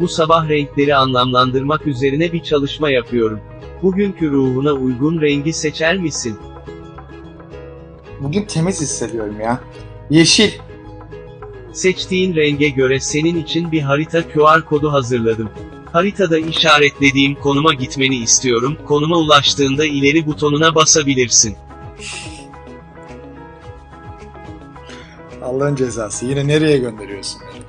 Bu sabah renkleri anlamlandırmak üzerine bir çalışma yapıyorum. Bugünkü ruhuna uygun rengi seçer misin? Bugün temiz hissediyorum ya. Yeşil. Seçtiğin renge göre senin için bir harita QR kodu hazırladım. Haritada işaretlediğim konuma gitmeni istiyorum. Konuma ulaştığında ileri butonuna basabilirsin. Allah'ın cezası. Yine nereye gönderiyorsun beni?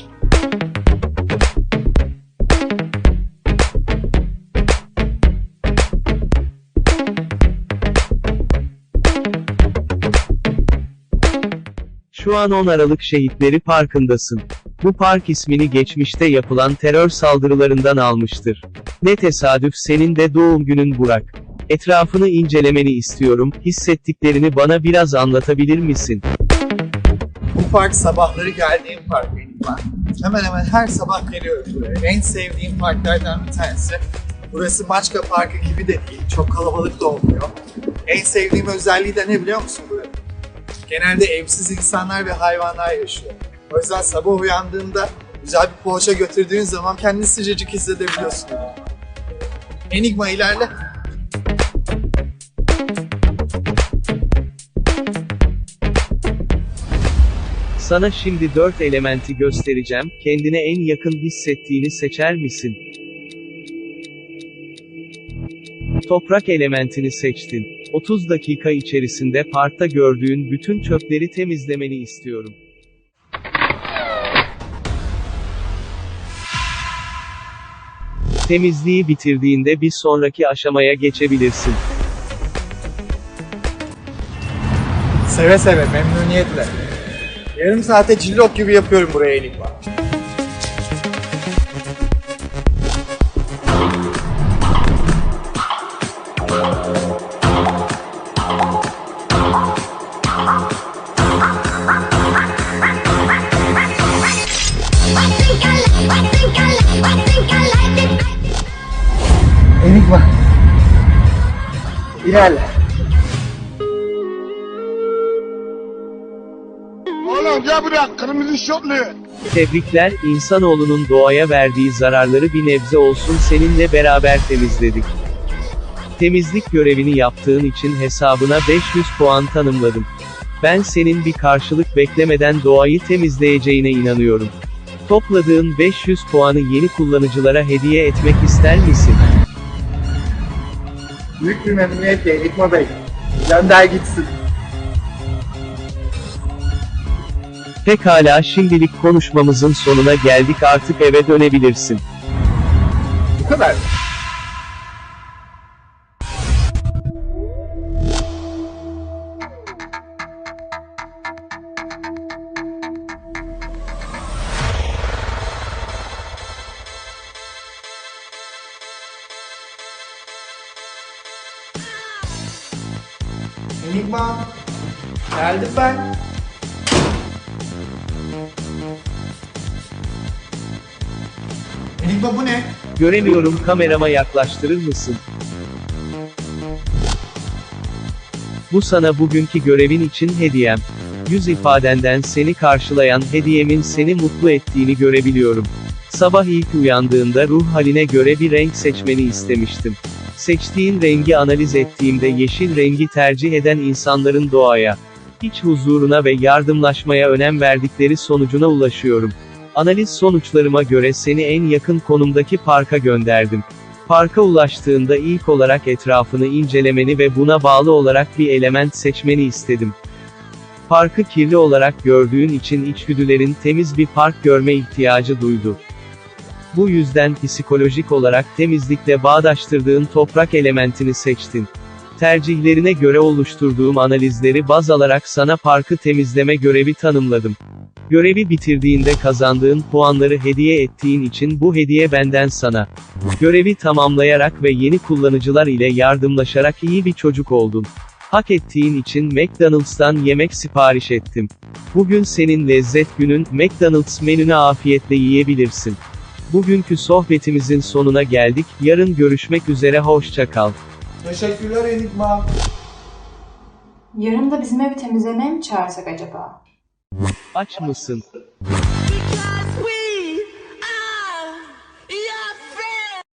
Şu an 10 Aralık Şehitleri Parkı'ndasın. Bu park ismini geçmişte yapılan terör saldırılarından almıştır. Ne tesadüf senin de doğum günün Burak. Etrafını incelemeni istiyorum, hissettiklerini bana biraz anlatabilir misin? Bu park sabahları geldiğim park benim park. Hemen hemen her sabah geliyorum buraya. En sevdiğim parklardan bir tanesi. Burası Maçka Parkı gibi de değil. Çok kalabalık da olmuyor. En sevdiğim özelliği de ne biliyor musun? Genelde evsiz insanlar ve hayvanlar yaşıyor. O yüzden sabah uyandığında güzel bir poğaça götürdüğün zaman kendini sıcacık hissedebiliyorsun. Enigma ilerle. Sana şimdi 4 elementi göstereceğim, kendine en yakın hissettiğini seçer misin? Toprak elementini seçtin. 30 dakika içerisinde parkta gördüğün bütün çöpleri temizlemeni istiyorum. Temizliği bitirdiğinde bir sonraki aşamaya geçebilirsin. Seve seve, memnuniyetle. Yarım saate cillop gibi yapıyorum buraya Enigma. İlerle. Oğlum gel buraya kırmızı şortlu. Tebrikler, insanoğlunun doğaya verdiği zararları bir nebze olsun seninle beraber temizledik. Temizlik görevini yaptığın için hesabına 500 puan tanımladım. Ben senin bir karşılık beklemeden doğayı temizleyeceğine inanıyorum. Topladığın 500 puanı yeni kullanıcılara hediye etmek ister misin? Büyük bir memnuniyetle Enigma Bey. Gönder gitsin. Pekala şimdilik konuşmamızın sonuna geldik artık eve dönebilirsin. Bu kadar. Enigma. Geldim ben. Enigma bu ne? Göremiyorum kamerama yaklaştırır mısın? Bu sana bugünkü görevin için hediyem. Yüz ifadenden seni karşılayan hediyemin seni mutlu ettiğini görebiliyorum. Sabah ilk uyandığında ruh haline göre bir renk seçmeni istemiştim. Seçtiğin rengi analiz ettiğimde yeşil rengi tercih eden insanların doğaya, iç huzuruna ve yardımlaşmaya önem verdikleri sonucuna ulaşıyorum. Analiz sonuçlarıma göre seni en yakın konumdaki parka gönderdim. Parka ulaştığında ilk olarak etrafını incelemeni ve buna bağlı olarak bir element seçmeni istedim. Parkı kirli olarak gördüğün için içgüdülerin temiz bir park görme ihtiyacı duydu. Bu yüzden psikolojik olarak temizlikle bağdaştırdığın toprak elementini seçtin. Tercihlerine göre oluşturduğum analizleri baz alarak sana parkı temizleme görevi tanımladım. Görevi bitirdiğinde kazandığın puanları hediye ettiğin için bu hediye benden sana. Görevi tamamlayarak ve yeni kullanıcılar ile yardımlaşarak iyi bir çocuk oldun. Hak ettiğin için McDonald's'tan yemek sipariş ettim. Bugün senin lezzet günün, McDonald's menünü afiyetle yiyebilirsin. Bugünkü sohbetimizin sonuna geldik, yarın görüşmek üzere hoşça kal. Teşekkürler Enigma. Yarın da bizim evi temizlemeye mi çağırsak acaba? Aç mısın?